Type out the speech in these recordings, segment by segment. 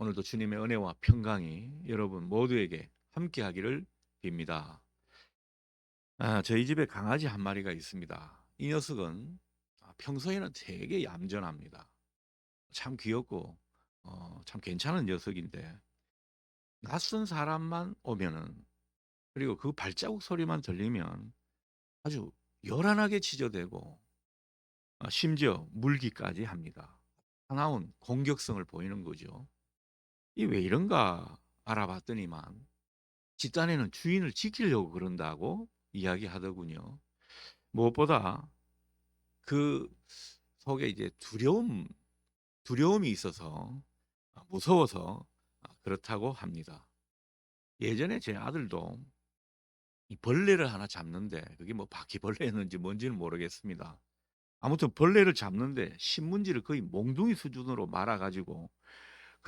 오늘도 주님의 은혜와 평강이 여러분 모두에게 함께 하기를 빕니다. 아, 저희 집에 강아지 한 마리가 있습니다. 이 녀석은 아, 평소에는 되게 얌전합니다. 참 귀엽고 어, 참 괜찮은 녀석인데 낯선 사람만 오면은 그리고 그 발자국 소리만 들리면 아주 요란하게 지저대고 아, 심지어 물기까지 합니다. 나온 공격성을 보이는 거죠. 이 왜 이런가 알아봤더니만 집단에는 주인을 지키려고 그런다고 이야기하더군요. 무엇보다 그 속에 이제 두려움, 두려움이 있어서 아, 무서워서 아, 그렇다고 합니다. 예전에 제 아들도 이 벌레를 하나 잡는데 그게 뭐 바퀴벌레였는지 뭔지는 모르겠습니다. 아무튼 벌레를 잡는데 신문지를 거의 몽둥이 수준으로 말아가지고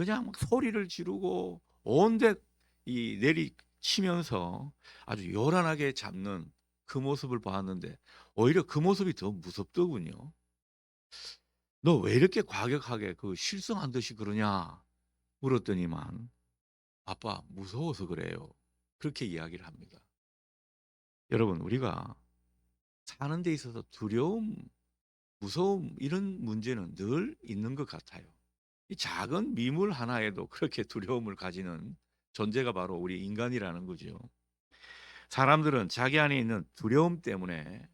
그냥 막 소리를 지르고 온데 이 내리치면서 아주 요란하게 잡는 그 모습을 봤는데 오히려 그 모습이 더 무섭더군요. 너 왜 이렇게 과격하게 그 실성한 듯이 그러냐 물었더니만 아빠 무서워서 그래요. 그렇게 이야기를 합니다. 여러분 우리가 사는 데 있어서 두려움, 무서움 이런 문제는 늘 있는 것 같아요. 이 작은 미물 하나에도 그렇게 두려움을 가지는 존재가 바로 우리 인간이라는 거죠. 사람들은 자기 안에 있는 두려움 때문에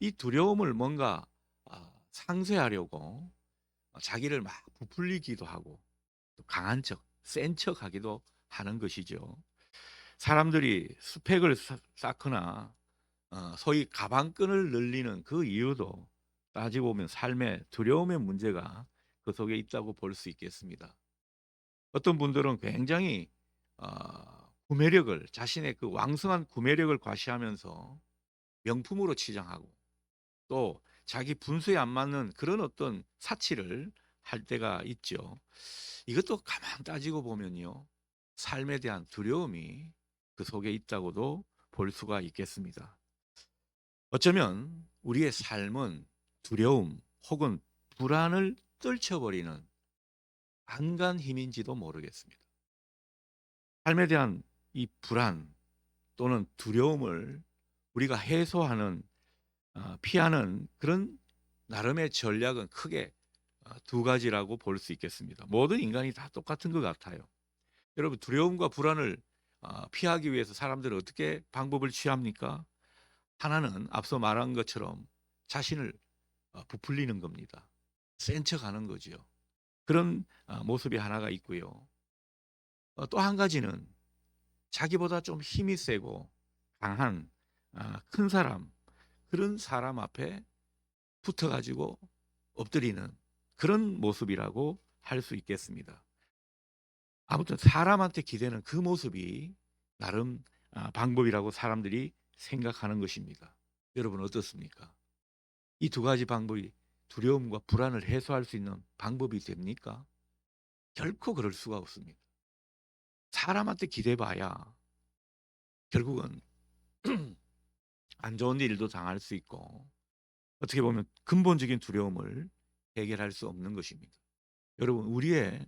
이 두려움을 뭔가 아, 상쇄하려고 자기를 막 부풀리기도 하고 또 강한 척, 센 척 하기도 하는 것이죠. 사람들이 스펙을 쌓- 쌓거나 어, 소위 가방끈을 늘리는 그 이유도 따지고 보면 삶의 두려움의 문제가 그 속에 있다고 볼 수 있겠습니다. 어떤 분들은 굉장히 어, 구매력을 자신의 그 왕성한 구매력을 과시하면서 명품으로 치장하고 또 자기 분수에 안 맞는 그런 어떤 사치를 할 때가 있죠. 이것도 가만 따지고 보면요. 삶에 대한 두려움이 그 속에 있다고도 볼 수가 있겠습니다. 어쩌면 우리의 삶은 두려움 혹은 불안을 떨쳐버리는 안간 힘인지도 모르겠습니다. 삶에 대한 이 불안 또는 두려움을 우리가 해소하는 어, 피하는 그런 나름의 전략은 크게 어, 두 가지라고 볼 수 있겠습니다. 모든 인간이 다 똑같은 것 같아요. 여러분 두려움과 불안을 어, 피하기 위해서 사람들은 어떻게 방법을 취합니까? 하나는 앞서 말한 것처럼 자신을 어, 부풀리는 겁니다. 센 척 하는 거지요. 그런 어, 모습이 하나가 있고요. 어, 또한 가지는 자기보다 좀 힘이 세고 강한 아, 큰 사람 그런 사람 앞에 붙어가지고 엎드리는 그런 모습이라고 할 수 있겠습니다. 아무튼 사람한테 기대는 그 모습이 나름 아, 방법이라고 사람들이 생각하는 것입니다. 여러분 어떻습니까? 이 두 가지 방법이 두려움과 불안을 해소할 수 있는 방법이 됩니까? 결코 그럴 수가 없습니다. 사람한테 기대봐야 결국은 안 좋은 일도 당할 수 있고 어떻게 보면 근본적인 두려움을 해결할 수 없는 것입니다. 여러분 우리의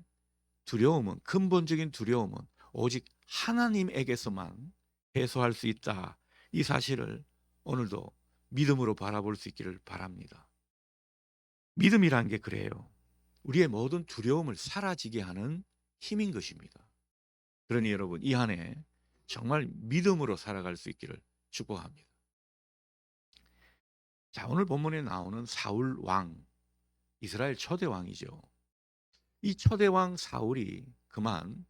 두려움은 근본적인 두려움은 오직 하나님에게서만 해소할 수 있다. 이 사실을 오늘도 믿음으로 바라볼 수 있기를 바랍니다. 믿음이란 게 그래요. 우리의 모든 두려움을 사라지게 하는 힘인 것입니다. 그러니 여러분 이 한 해 정말 믿음으로 살아갈 수 있기를 축복합니다. 자, 오늘 본문에 나오는 사울 왕, 이스라엘 초대 왕이죠. 이 초대 왕 사울이 그만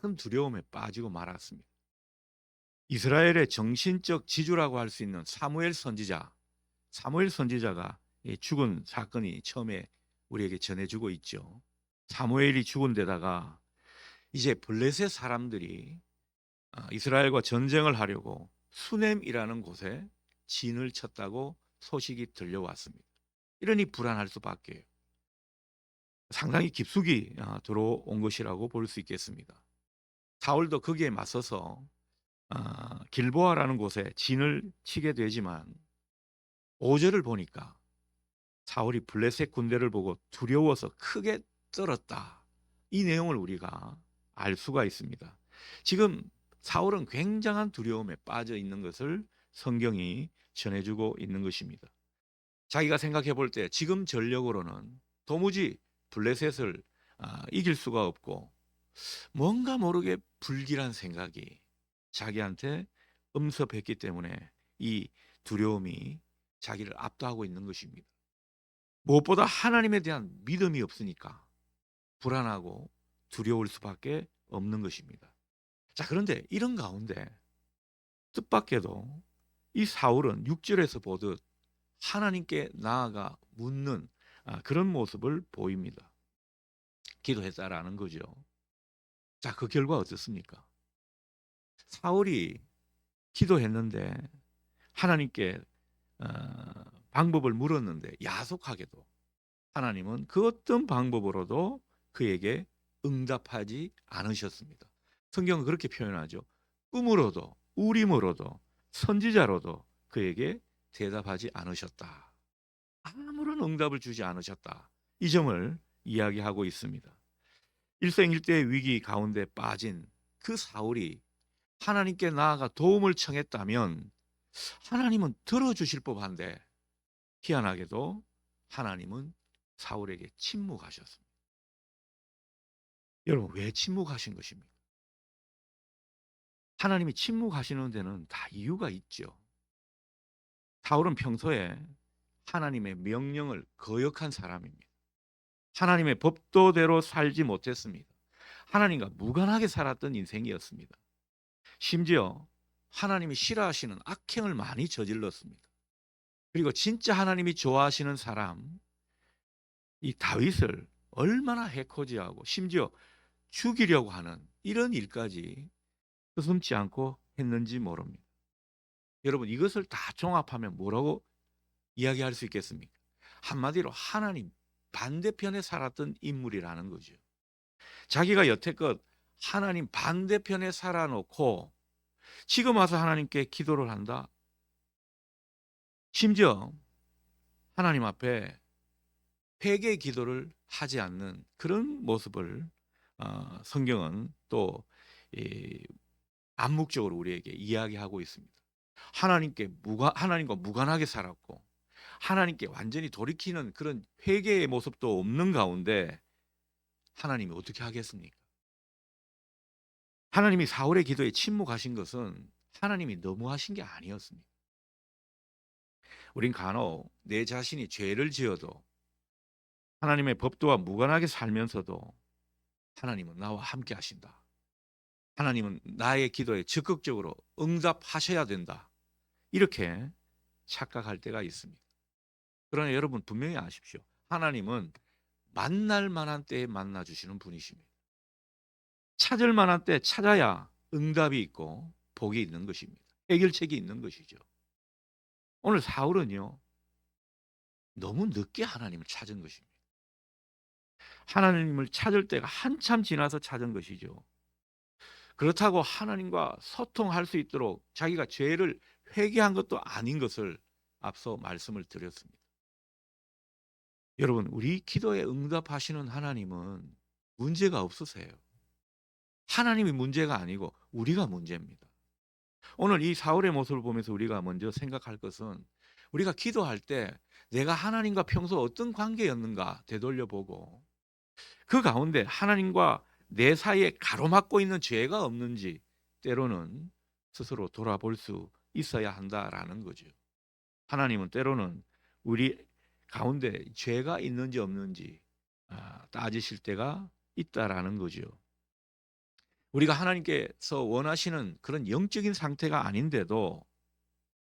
큰 두려움에 빠지고 말았습니다. 이스라엘의 정신적 지주라고 할 수 있는 사무엘 선지자, 사무엘 선지자가 이 죽은 사건이 처음에 우리에게 전해주고 있죠. 사무엘이 죽은 데다가 이제 블레셋 사람들이 아, 이스라엘과 전쟁을 하려고 수넴이라는 곳에 진을 쳤다고 소식이 들려왔습니다. 이러니 불안할 수밖에 상당히 깊숙이 아, 들어온 것이라고 볼 수 있겠습니다. 사울도 거기에 맞서서 아, 길보아라는 곳에 진을 치게 되지만 5절을 보니까 사울이 블레셋 군대를 보고 두려워서 크게 떨었다. 이 내용을 우리가 알 수가 있습니다. 지금 사울은 굉장한 두려움에 빠져 있는 것을 성경이 전해주고 있는 것입니다. 자기가 생각해 볼 때 지금 전력으로는 도무지 블레셋을 아, 이길 수가 없고 뭔가 모르게 불길한 생각이 자기한테 음습했기 때문에 이 두려움이 자기를 압도하고 있는 것입니다. 무엇보다 하나님에 대한 믿음이 없으니까 불안하고 두려울 수밖에 없는 것입니다. 자, 그런데 이런 가운데 뜻밖에도 이 사울은 6절에서 보듯 하나님께 나아가 묻는 아, 그런 모습을 보입니다. 기도했다라는 거죠. 자, 그 결과 어떻습니까? 사울이 기도했는데 하나님께 어, 방법을 물었는데 야속하게도 하나님은 그 어떤 방법으로도 그에게 응답하지 않으셨습니다. 성경은 그렇게 표현하죠. 꿈으로도 우림으로도 선지자로도 그에게 대답하지 않으셨다. 아무런 응답을 주지 않으셨다. 이 점을 이야기하고 있습니다. 일생일대의 위기 가운데 빠진 그 사울이 하나님께 나아가 도움을 청했다면 하나님은 들어주실 법한데 희한하게도 하나님은 사울에게 침묵하셨습니다. 여러분 왜 침묵하신 것입니까? 하나님이 침묵하시는 데는 다 이유가 있죠. 사울은 평소에 하나님의 명령을 거역한 사람입니다. 하나님의 법도대로 살지 못했습니다. 하나님과 무관하게 살았던 인생이었습니다. 심지어 하나님이 싫어하시는 악행을 많이 저질렀습니다. 그리고 진짜 하나님이 좋아하시는 사람 이 다윗을 얼마나 해코지하고 심지어 죽이려고 하는 이런 일까지 스슴지 않고 했는지 모릅니다. 여러분 이것을 다 종합하면 뭐라고 이야기할 수 있겠습니까? 한마디로 하나님 반대편에 살았던 인물이라는 거죠. 자기가 여태껏 하나님 반대편에 살아놓고 지금 와서 하나님께 기도를 한다. 심지어 하나님 앞에 회개 기도를 하지 않는 그런 모습을 어, 성경은 또 이, 암묵적으로 우리에게 이야기하고 있습니다. 하나님께 무관 하나님과 무관하게 살았고 하나님께 완전히 돌이키는 그런 회개의 모습도 없는 가운데 하나님이 어떻게 하겠습니까? 하나님이 사울의 기도에 침묵하신 것은 하나님이 너무하신 게 아니었습니다. 우린 간혹 내 자신이 죄를 지어도 하나님의 법도와 무관하게 살면서도 하나님은 나와 함께 하신다. 하나님은 나의 기도에 적극적으로 응답하셔야 된다. 이렇게 착각할 때가 있습니다. 그러나 여러분 분명히 아십시오. 하나님은 만날 만한 때에 만나 주시는 분이십니다. 찾을 만한 때 찾아야 응답이 있고 복이 있는 것입니다. 해결책이 있는 것이죠. 오늘 사울은요. 너무 늦게 하나님을 찾은 것입니다. 하나님을 찾을 때가 한참 지나서 찾은 것이죠. 그렇다고 하나님과 소통할 수 있도록 자기가 죄를 회개한 것도 아닌 것을 앞서 말씀을 드렸습니다. 여러분, 우리 기도에 응답하시는 하나님은 문제가 없으세요. 하나님이 문제가 아니고 우리가 문제입니다. 오늘 이 사울의 모습을 보면서 우리가 먼저 생각할 것은 우리가 기도할 때 내가 하나님과 평소 어떤 관계였는가 되돌려보고 그 가운데 하나님과 내 사이에 가로막고 있는 죄가 없는지 때로는 스스로 돌아볼 수 있어야 한다라는 거죠. 하나님은 때로는 우리 가운데 죄가 있는지 없는지 아, 따지실 때가 있다라는 거죠. 우리가 하나님께서 원하시는 그런 영적인 상태가 아닌데도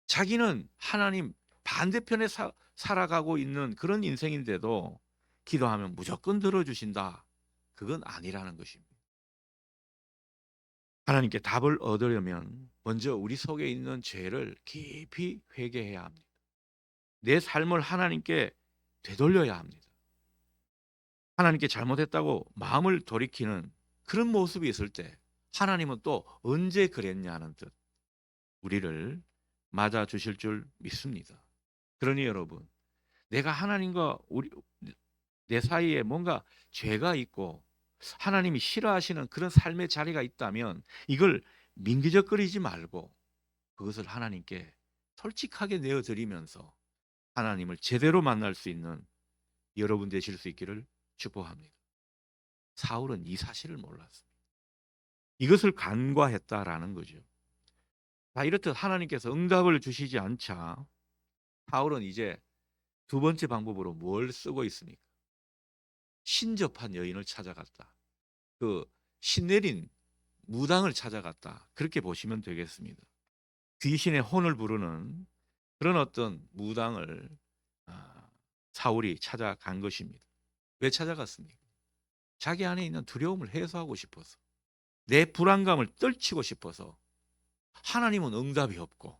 자기는 하나님 반대편에 사, 살아가고 있는 그런 인생인데도 기도하면 무조건 들어주신다. 그건 아니라는 것입니다. 하나님께 답을 얻으려면 먼저 우리 속에 있는 죄를 깊이 회개해야 합니다. 내 삶을 하나님께 되돌려야 합니다. 하나님께 잘못했다고 마음을 돌이키는 그런 모습이 있을 때 하나님은 또 언제 그랬냐는 듯 우리를 맞아 주실 줄 믿습니다. 그러니 여러분, 내가 하나님과 우리 내 사이에 뭔가 죄가 있고 하나님이 싫어하시는 그런 삶의 자리가 있다면 이걸 민기적거리지 말고 그것을 하나님께 솔직하게 내어드리면서 하나님을 제대로 만날 수 있는 여러분 되실 수 있기를 축복합니다. 사울은 이 사실을 몰랐습니다. 이것을 간과했다라는 거죠. 자, 이렇듯 하나님께서 응답을 주시지 않자 사울은 이제 두 번째 방법으로 뭘 쓰고 있습니까? 신접한 여인을 찾아갔다. 그 신내린 무당을 찾아갔다. 그렇게 보시면 되겠습니다. 귀신의 혼을 부르는 그런 어떤 무당을 아, 사울이 찾아간 것입니다. 왜 찾아갔습니까? 자기 안에 있는 두려움을 해소하고 싶어서 내 불안감을 떨치고 싶어서 하나님은 응답이 없고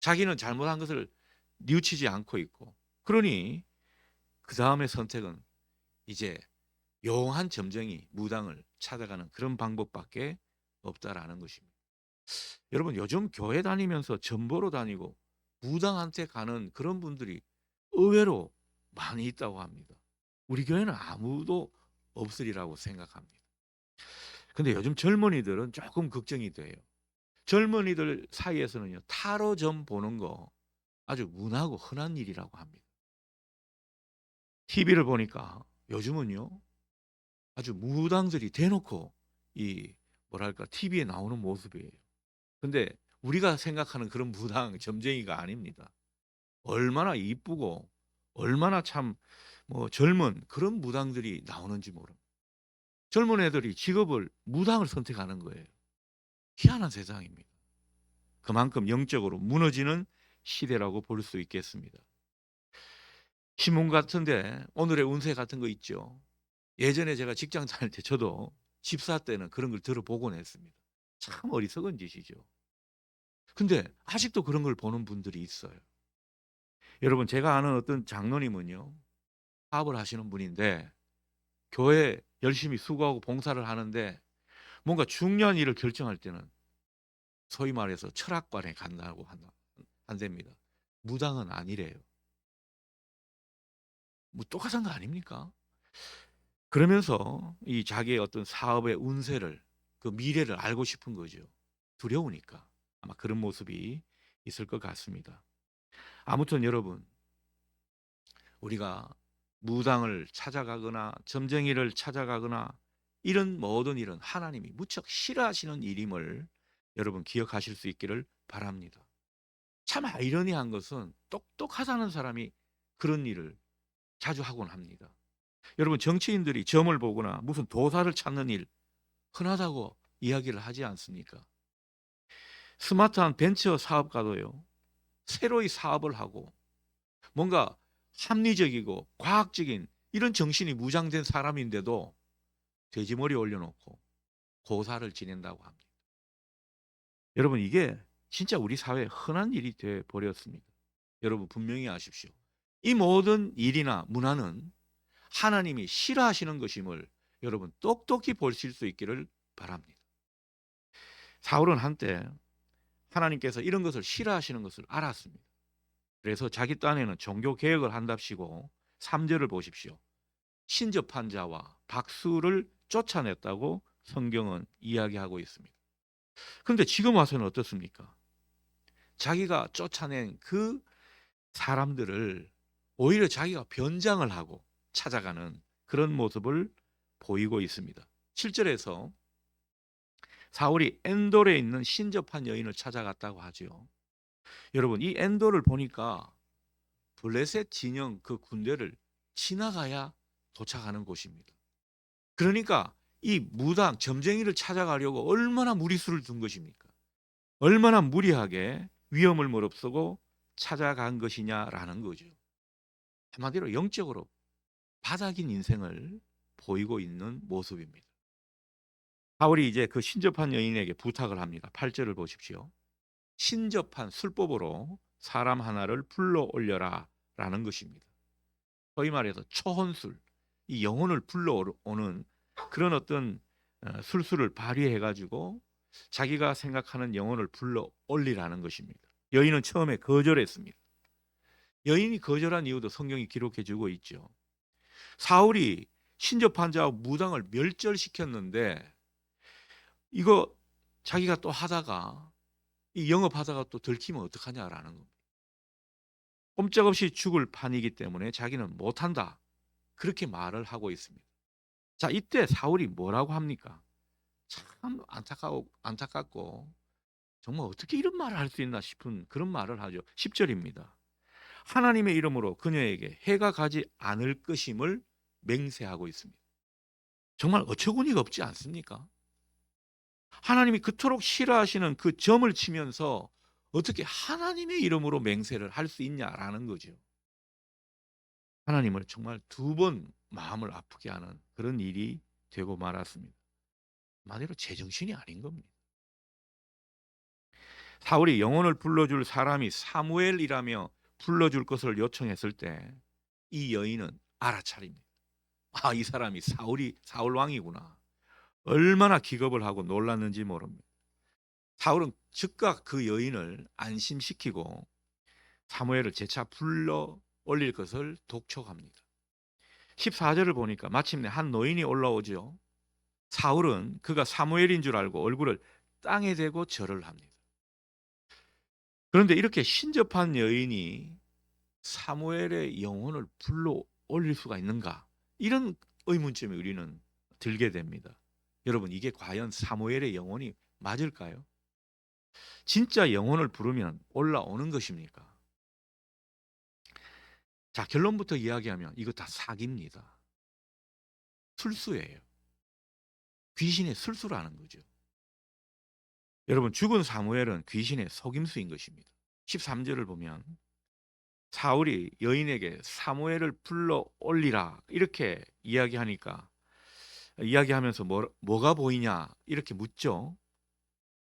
자기는 잘못한 것을 뉘우치지 않고 있고 그러니 그 다음의 선택은 이제 용한 점쟁이 무당을 찾아가는 그런 방법밖에 없다라는 것입니다. 여러분 요즘 교회 다니면서 전보로 다니고 무당한테 가는 그런 분들이 의외로 많이 있다고 합니다. 우리 교회는 아무도 없으리라고 생각합니다. 근데 요즘 젊은이들은 조금 걱정이 돼요. 젊은이들 사이에서는요, 타로점 보는 거 아주 문하고 흔한 일이라고 합니다. TV를 보니까 요즘은요, 아주 무당들이 대놓고 이 뭐랄까 TV에 나오는 모습이에요. 근데 우리가 생각하는 그런 무당 점쟁이가 아닙니다. 얼마나 이쁘고 얼마나 참 뭐 젊은 그런 무당들이 나오는지 모릅니다. 젊은 애들이 직업을 무당을 선택하는 거예요. 희한한 세상입니다. 그만큼 영적으로 무너지는 시대라고 볼 수 있겠습니다. 신문 같은데 오늘의 운세 같은 거 있죠. 예전에 제가 직장 다닐 때 저도 집사 때는 그런 걸 들어보곤 했습니다. 참 어리석은 짓이죠. 근데 아직도 그런 걸 보는 분들이 있어요. 여러분 제가 아는 어떤 장로님은요. 사업을 하시는 분인데 교회 열심히 수고하고 봉사를 하는데 뭔가 중요한 일을 결정할 때는 소위 말해서 철학관에 간다고 한답니다. 무당은 아니래요. 뭐 똑같은 거 아닙니까? 그러면서 이 자기의 어떤 사업의 운세를 그 미래를 알고 싶은 거죠. 두려우니까 아마 그런 모습이 있을 것 같습니다. 아무튼 여러분 우리가 무당을 찾아가거나 점쟁이를 찾아가거나 이런 모든 일은 하나님이 무척 싫어하시는 일임을 여러분 기억하실 수 있기를 바랍니다. 참 아이러니한 것은 똑똑하다는 사람이 그런 일을 자주 하곤 합니다. 여러분 정치인들이 점을 보거나 무슨 도사를 찾는 일 흔하다고 이야기를 하지 않습니까? 스마트한 벤처 사업가도요. 새로이 사업을 하고 뭔가 합리적이고 과학적인 이런 정신이 무장된 사람인데도 돼지머리 올려놓고 고사를 지낸다고 합니다. 여러분 이게 진짜 우리 사회에 흔한 일이 돼 버렸습니다. 여러분 분명히 아십시오. 이 모든 일이나 문화는 하나님이 싫어하시는 것임을 여러분 똑똑히 보실 수 있기를 바랍니다. 사울은 한때 하나님께서 이런 것을 싫어하시는 것을 알았습니다. 그래서 자기 딴에는 종교 개혁을 한답시고 3절을 보십시오. 신접한 자와 박수를 쫓아냈다고 성경은 이야기하고 있습니다. 그런데 지금 와서는 어떻습니까? 자기가 쫓아낸 그 사람들을 오히려 자기가 변장을 하고 찾아가는 그런 모습을 보이고 있습니다. 7절에서 사울이 엔돌에 있는 신접한 여인을 찾아갔다고 하죠. 여러분 이 엔도를 보니까 블레셋 진영 그 군대를 지나가야 도착하는 곳입니다. 그러니까 이 무당 점쟁이를 찾아가려고 얼마나 무리수를 둔 것입니까? 얼마나 무리하게 위험을 무릅쓰고 찾아간 것이냐라는 거죠. 한마디로 영적으로 바닥인 인생을 보이고 있는 모습입니다. 바울이 이제 그 신접한 여인에게 부탁을 합니다. 8절을 보십시오. 신접한 술법으로 사람 하나를 불러 올려라 라는 것입니다. 소위 말해서 초혼술, 이 영혼을 불러오는 그런 어떤 어, 술수를 발휘해 가지고 자기가 생각하는 영혼을 불러 올리라는 것입니다. 여인은 처음에 거절했습니다. 여인이 거절한 이유도 성경이 기록해 주고 있죠. 사울이 신접한 자와 무당을 멸절시켰는데 이거 자기가 또 하다가 이 영업하다가 또 들키면 어떡하냐라는 겁니다. 꼼짝없이 죽을 판이기 때문에 자기는 못한다. 그렇게 말을 하고 있습니다. 자, 이때 사울이 뭐라고 합니까? 참 안타까워, 안타깝고 정말 어떻게 이런 말을 할 수 있나 싶은 그런 말을 하죠. 10절입니다. 하나님의 이름으로 그녀에게 해가 가지 않을 것임을 맹세하고 있습니다. 정말 어처구니가 없지 않습니까? 하나님이 그토록 싫어하시는 그 점을 치면서 어떻게 하나님의 이름으로 맹세를 할 수 있냐라는 거죠. 하나님을 정말 두 번 마음을 아프게 하는 그런 일이 되고 말았습니다. 말대로 제정신이 아닌 겁니다. 사울이 영혼을 불러줄 사람이 사무엘이라며 불러줄 것을 요청했을 때 이 여인은 알아차립니다. 아, 이 사람이 사울이 사울 왕이구나. 얼마나 기겁을 하고 놀랐는지 모릅니다. 사울은 즉각 그 여인을 안심시키고 사무엘을 재차 불러 올릴 것을 독촉합니다. 14절을 보니까 마침내 한 노인이 올라오죠. 사울은 그가 사무엘인 줄 알고 얼굴을 땅에 대고 절을 합니다. 그런데 이렇게 신접한 여인이 사무엘의 영혼을 불러 올릴 수가 있는가? 이런 의문점이 우리는 들게 됩니다. 여러분, 이게 과연 사무엘의 영혼이 맞을까요? 진짜 영혼을 부르면 올라오는 것입니까? 자, 결론부터 이야기하면 이거 다 사기입니다. 술수예요. 귀신의 술수라는 거죠. 여러분, 죽은 사무엘은 귀신의 속임수인 것입니다. 13절을 보면 사울이 여인에게 사무엘을 불러 올리라 이렇게 이야기하니까 이야기하면서 뭐, 뭐가 보이냐 이렇게 묻죠.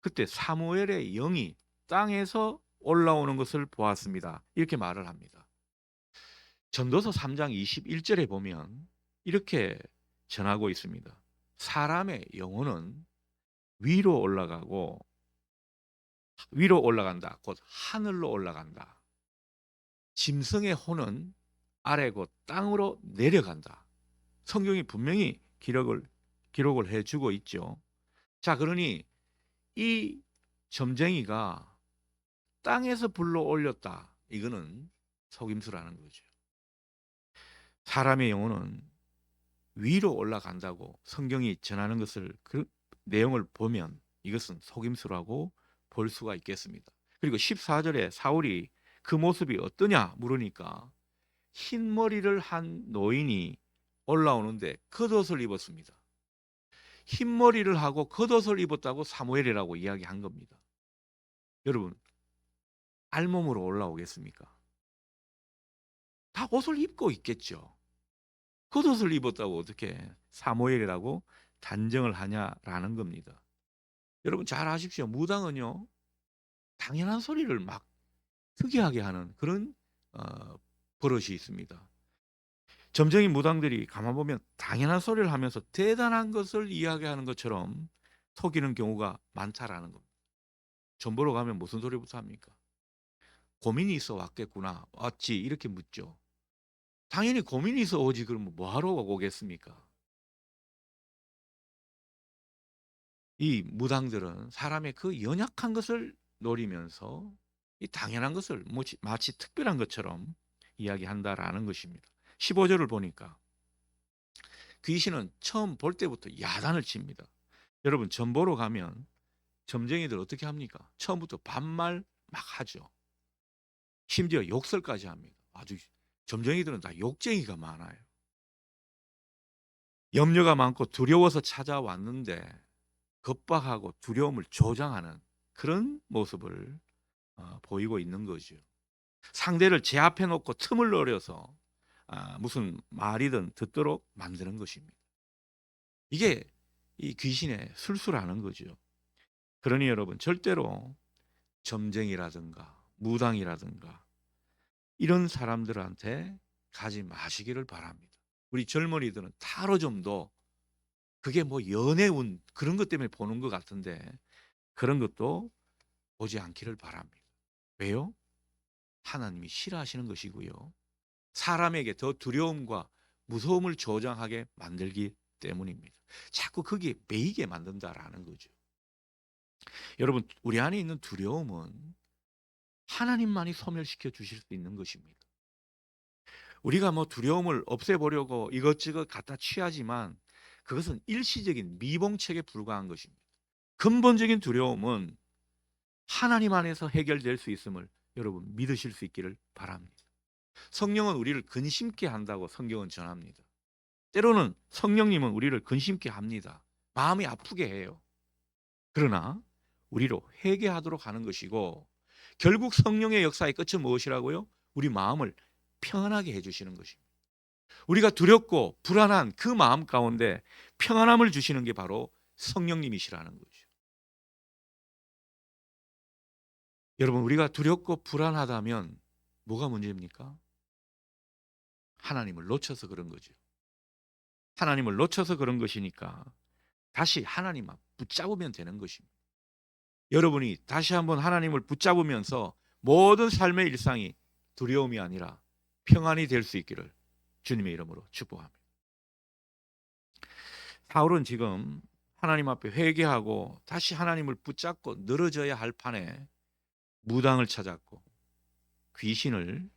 그때 사무엘의 영이 땅에서 올라오는 것을 보았습니다. 이렇게 말을 합니다. 전도서 3장 21절에 보면 이렇게 전하고 있습니다. 사람의 영혼은 위로 올라가고 위로 올라간다. 곧 하늘로 올라간다. 짐승의 혼은 아래 곧 땅으로 내려간다. 성경이 분명히 기록을 기록을 해 주고 있죠. 자, 그러니 이 점쟁이가 땅에서 불러 올렸다. 이거는 속임수라는 거죠. 사람의 영혼은 위로 올라간다고 성경이 전하는 것을 그 내용을 보면 이것은 속임수라고 볼 수가 있겠습니다. 그리고 14절에 사울이 그 모습이 어떠냐 물으니까 흰 머리를 한 노인이 올라오는데 겉옷을 입었습니다. 흰 머리를 하고 겉옷을 입었다고 사무엘이라고 이야기한 겁니다. 여러분 알몸으로 올라오겠습니까? 다 옷을 입고 있겠죠. 겉옷을 입었다고 어떻게 사무엘이라고 단정을 하냐라는 겁니다. 여러분 잘 아십시오. 무당은요 당연한 소리를 막 특이하게 하는 그런 어, 버릇이 있습니다. 점쟁이 무당들이 가만 보면 당연한 소리를 하면서 대단한 것을 이야기하는 것처럼 속이는 경우가 많다라는 겁니다. 전 보러 가면 무슨 소리부터 합니까? 고민이 있어 왔겠구나. 왔지. 이렇게 묻죠. 당연히 고민이 있어 오지. 그러면 뭐하러 오겠습니까? 이 무당들은 사람의 그 연약한 것을 노리면서 이 당연한 것을 마치 특별한 것처럼 이야기한다라는 것입니다. 15절을 보니까 귀신은 처음 볼 때부터 야단을 칩니다. 여러분 점 보러 가면 점쟁이들 어떻게 합니까? 처음부터 반말 막 하죠. 심지어 욕설까지 합니다. 아주 점쟁이들은 다 욕쟁이가 많아요. 염려가 많고 두려워서 찾아왔는데 겁박하고 두려움을 조장하는 그런 모습을 어, 보이고 있는 거죠. 상대를 제 앞에 놓고 틈을 노려서 아, 무슨 말이든 듣도록 만드는 것입니다. 이게 이 귀신의 술수라는 거죠. 그러니 여러분 절대로 점쟁이라든가 무당이라든가 이런 사람들한테 가지 마시기를 바랍니다. 우리 젊은이들은 타로 좀더 그게 뭐 연애운 그런 것 때문에 보는 것 같은데 그런 것도 보지 않기를 바랍니다. 왜요? 하나님이 싫어하시는 것이고요. 사람에게 더 두려움과 무서움을 조장하게 만들기 때문입니다. 자꾸 거기에 매이게 만든다라는 거죠. 여러분, 우리 안에 있는 두려움은 하나님만이 소멸시켜 주실 수 있는 것입니다. 우리가 뭐 두려움을 없애보려고 이것저것 갖다 취하지만 그것은 일시적인 미봉책에 불과한 것입니다. 근본적인 두려움은 하나님 안에서 해결될 수 있음을 여러분 믿으실 수 있기를 바랍니다. 성령은 우리를 근심케 한다고 성경은 전합니다. 때로는 성령님은 우리를 근심케 합니다. 마음이 아프게 해요. 그러나 우리로 회개하도록 하는 것이고 결국 성령의 역사의 끝은 무엇이라고요? 우리 마음을 평안하게 해주시는 것입니다. 우리가 두렵고 불안한 그 마음 가운데 평안함을 주시는 게 바로 성령님이시라는 거죠. 여러분, 우리가 두렵고 불안하다면 뭐가 문제입니까? 하나님을 놓쳐서 그런 거죠. 하나님을 놓쳐서 그런 것이니까 다시 하나님만 붙잡으면 되는 것입니다. 여러분이 다시 한번 하나님을 붙잡으면서 모든 삶의 일상이 두려움이 아니라 평안이 될 수 있기를 주님의 이름으로 축복합니다. 사울은 지금 하나님 앞에 회개하고 다시 하나님을 붙잡고 늘어져야 할 판에 무당을 찾았고 귀신을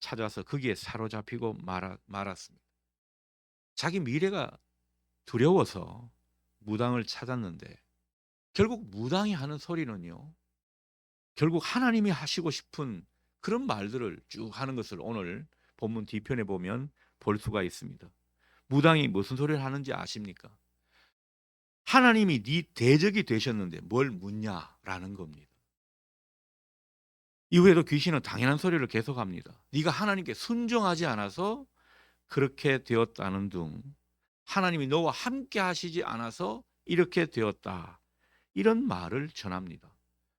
찾아서 거기에 사로잡히고 말아, 말았습니다. 자기 미래가 두려워서 무당을 찾았는데 결국 무당이 하는 소리는요. 결국 하나님이 하시고 싶은 그런 말들을 쭉 하는 것을 오늘 본문 뒤편에 보면 볼 수가 있습니다. 무당이 무슨 소리를 하는지 아십니까? 하나님이 네 대적이 되셨는데 뭘 묻냐라는 겁니다. 이후에도 귀신은 당연한 소리를 계속합니다. 네가 하나님께 순종하지 않아서 그렇게 되었다는 둥 하나님이 너와 함께 하시지 않아서 이렇게 되었다. 이런 말을 전합니다.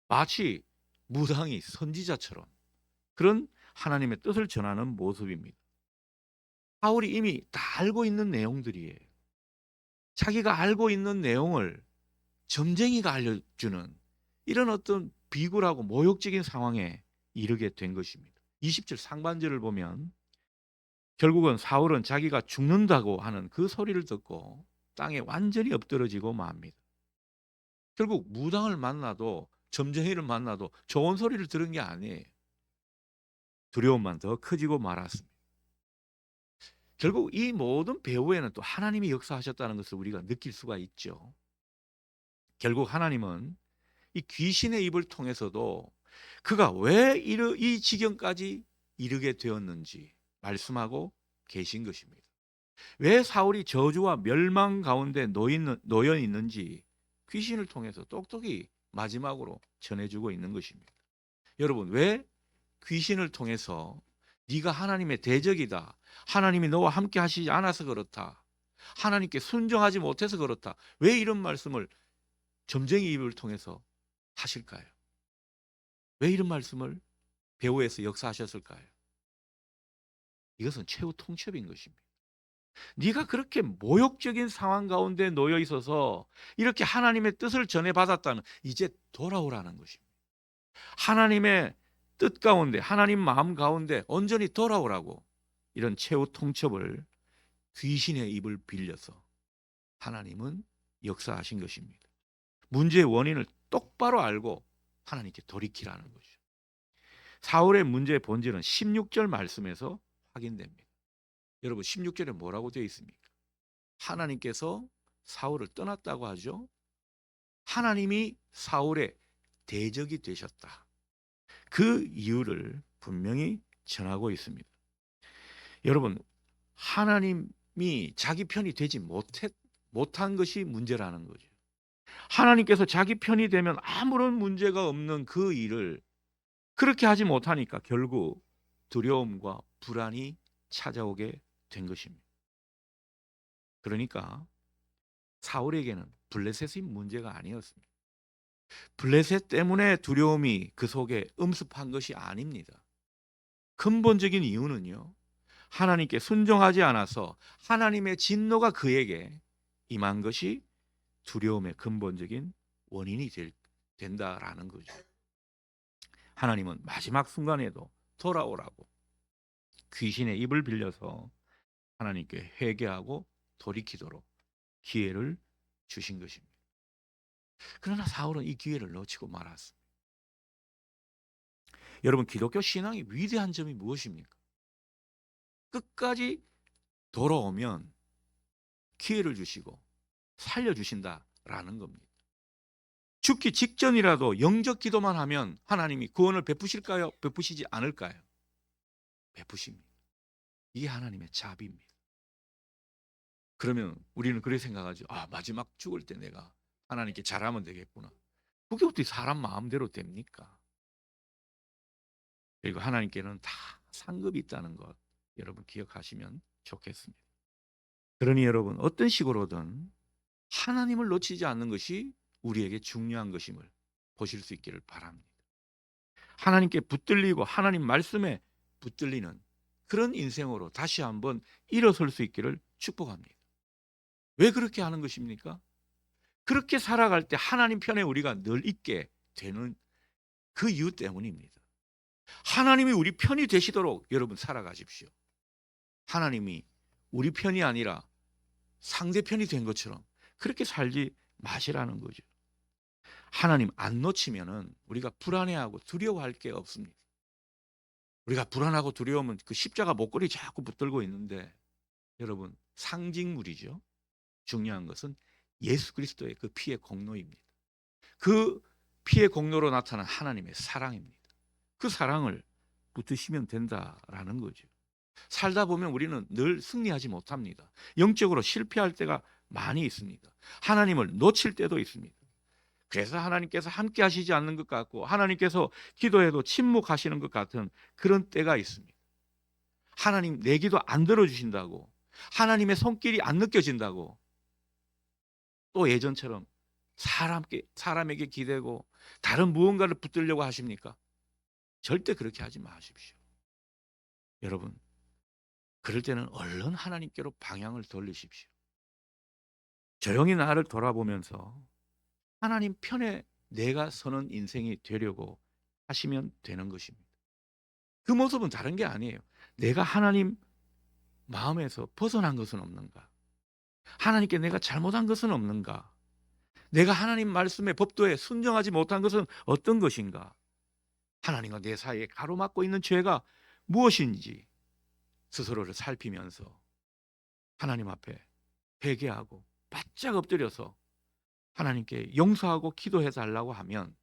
마치 무당이 선지자처럼 그런 하나님의 뜻을 전하는 모습입니다. 바울이 이미 다 알고 있는 내용들이에요. 자기가 알고 있는 내용을 점쟁이가 알려주는 이런 어떤 비굴하고 모욕적인 상황에 이르게 된 것입니다. 20절 상반절을 보면 결국은 사울은 자기가 죽는다고 하는 그 소리를 듣고 땅에 완전히 엎드러지고 맙니다. 결국 무당을 만나도 점쟁이를 만나도 좋은 소리를 들은 게 아니에요. 두려움만 더 커지고 말았습니다. 결국 이 모든 배후에는 또 하나님이 역사하셨다는 것을 우리가 느낄 수가 있죠. 결국 하나님은 이 귀신의 입을 통해서도 그가 왜 이 지경까지 이르게 되었는지 말씀하고 계신 것입니다. 왜 사울이 저주와 멸망 가운데 놓여 있는지 귀신을 통해서 똑똑히 마지막으로 전해주고 있는 것입니다. 여러분 왜 귀신을 통해서 네가 하나님의 대적이다. 하나님이 너와 함께 하시지 않아서 그렇다. 하나님께 순종하지 못해서 그렇다. 왜 이런 말씀을 점쟁이 입을 통해서 하실까요? 왜 이런 말씀을 배후에서 역사하셨을까요? 이것은 최후 통첩인 것입니다. 네가 그렇게 모욕적인 상황 가운데 놓여 있어서 이렇게 하나님의 뜻을 전해 받았다는 이제 돌아오라는 것입니다. 하나님의 뜻 가운데 하나님 마음 가운데 온전히 돌아오라고 이런 최후 통첩을 귀신의 입을 빌려서 하나님은 역사하신 것입니다. 문제의 원인을 똑바로 알고 하나님께 돌이키라는 거죠. 사울의 문제의 본질은 16절 말씀에서 확인됩니다. 여러분 16절에 뭐라고 되어 있습니까? 하나님께서 사울을 떠났다고 하죠. 하나님이 사울의 대적이 되셨다. 그 이유를 분명히 전하고 있습니다. 여러분 하나님이 자기 편이 되지 못한 것이 문제라는 거죠. 하나님께서 자기 편이 되면 아무런 문제가 없는 그 일을 그렇게 하지 못하니까 결국 두려움과 불안이 찾아오게 된 것입니다. 그러니까 사울에게는 블레셋이 문제가 아니었습니다. 블레셋 때문에 두려움이 그 속에 음습한 것이 아닙니다. 근본적인 이유는요. 하나님께 순종하지 않아서 하나님의 진노가 그에게 임한 것이 두려움의 근본적인 원인이 될, 된다라는 거죠. 하나님은 마지막 순간에도 돌아오라고 귀신의 입을 빌려서 하나님께 회개하고 돌이키도록 기회를 주신 것입니다. 그러나 사울은 이 기회를 놓치고 말았습니다. 여러분 기독교 신앙의 위대한 점이 무엇입니까? 끝까지 돌아오면 기회를 주시고 살려주신다라는 겁니다. 죽기 직전이라도 영적 기도만 하면 하나님이 구원을 베푸실까요? 베푸시지 않을까요? 베푸십니다. 이게 하나님의 자비입니다. 그러면 우리는 그렇게 생각하죠. 아, 마지막 죽을 때 내가 하나님께 잘하면 되겠구나. 그게 어떻게 사람 마음대로 됩니까? 그리고 하나님께는 다 상급이 있다는 것 여러분 기억하시면 좋겠습니다. 그러니 여러분 어떤 식으로든 하나님을 놓치지 않는 것이 우리에게 중요한 것임을 보실 수 있기를 바랍니다. 하나님께 붙들리고 하나님 말씀에 붙들리는 그런 인생으로 다시 한번 일어설 수 있기를 축복합니다. 왜 그렇게 하는 것입니까? 그렇게 살아갈 때 하나님 편에 우리가 늘 있게 되는 그 이유 때문입니다. 하나님이 우리 편이 되시도록 여러분 살아가십시오. 하나님이 우리 편이 아니라 상대편이 된 것처럼 그렇게 살지 마시라는 거죠. 하나님 안 놓치면은 우리가 불안해하고 두려워할 게 없습니다. 우리가 불안하고 두려우면 그 십자가 목걸이 자꾸 붙들고 있는데 여러분 상징물이죠. 중요한 것은 예수 그리스도의 그 피의 공로입니다. 그 피의 공로로 나타난 하나님의 사랑입니다. 그 사랑을 붙드시면 된다라는 거죠. 살다 보면 우리는 늘 승리하지 못합니다. 영적으로 실패할 때가 많이 있습니다. 하나님을 놓칠 때도 있습니다. 그래서 하나님께서 함께 하시지 않는 것 같고 하나님께서 기도해도 침묵하시는 것 같은 그런 때가 있습니다. 하나님 내 기도 안 들어주신다고 하나님의 손길이 안 느껴진다고 또 예전처럼 사람께, 사람에게 기대고 다른 무언가를 붙들려고 하십니까? 절대 그렇게 하지 마십시오. 여러분, 그럴 때는 얼른 하나님께로 방향을 돌리십시오. 조용히 나를 돌아보면서 하나님 편에 내가 서는 인생이 되려고 하시면 되는 것입니다. 그 모습은 다른 게 아니에요. 내가 하나님 마음에서 벗어난 것은 없는가? 하나님께 내가 잘못한 것은 없는가? 내가 하나님 말씀의 법도에 순정하지 못한 것은 어떤 것인가? 하나님과 내 사이에 가로막고 있는 죄가 무엇인지 스스로를 살피면서 하나님 앞에 회개하고 바짝 엎드려서 하나님께 용서하고 기도해 달라고 하면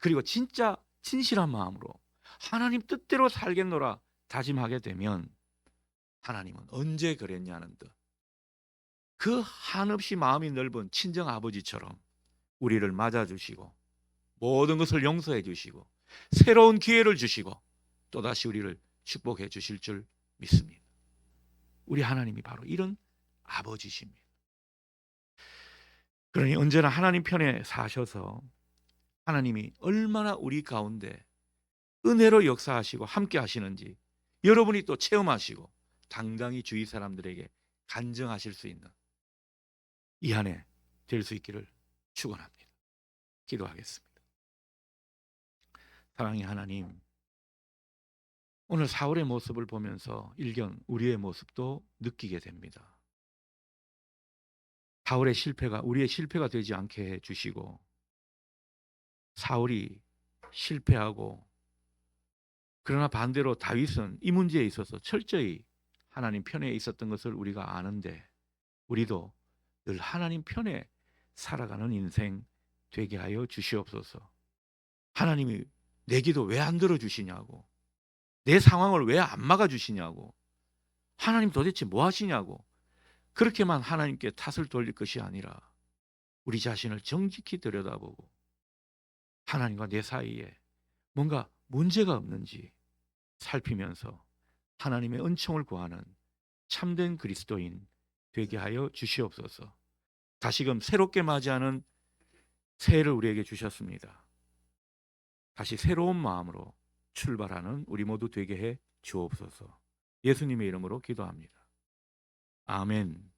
그리고 진짜 진실한 마음으로 하나님 뜻대로 살겠노라 다짐하게 되면 하나님은 언제 그랬냐는 듯 그 한없이 마음이 넓은 친정 아버지처럼 우리를 맞아주시고 모든 것을 용서해 주시고 새로운 기회를 주시고 또다시 우리를 축복해 주실 줄 믿습니다. 우리 하나님이 바로 이런 아버지십니다. 그러니 언제나 하나님 편에 사셔서 하나님이 얼마나 우리 가운데 은혜로 역사하시고 함께 하시는지 여러분이 또 체험하시고 당당히 주위 사람들에게 간증하실 수 있는 이 한해 될 수 있기를 축원합니다. 기도하겠습니다. 사랑의 하나님, 오늘 사울의 모습을 보면서 일견 우리의 모습도 느끼게 됩니다. 사울의 실패가 우리의 실패가 되지 않게 해 주시고 사울이 실패하고 그러나 반대로 다윗은 이 문제에 있어서 철저히 하나님 편에 있었던 것을 우리가 아는데 우리도 늘 하나님 편에 살아가는 인생 되게 하여 주시옵소서. 하나님이 내 기도 왜 안 들어 주시냐고. 내 상황을 왜 안 막아 주시냐고. 하나님 도대체 뭐 하시냐고. 그렇게만 하나님께 탓을 돌릴 것이 아니라 우리 자신을 정직히 들여다보고 하나님과 내 사이에 뭔가 문제가 없는지 살피면서 하나님의 은총을 구하는 참된 그리스도인 되게 하여 주시옵소서. 다시금 새롭게 맞이하는 새해를 우리에게 주셨습니다. 다시 새로운 마음으로 출발하는 우리 모두 되게 해 주옵소서. 예수님의 이름으로 기도합니다. 아멘.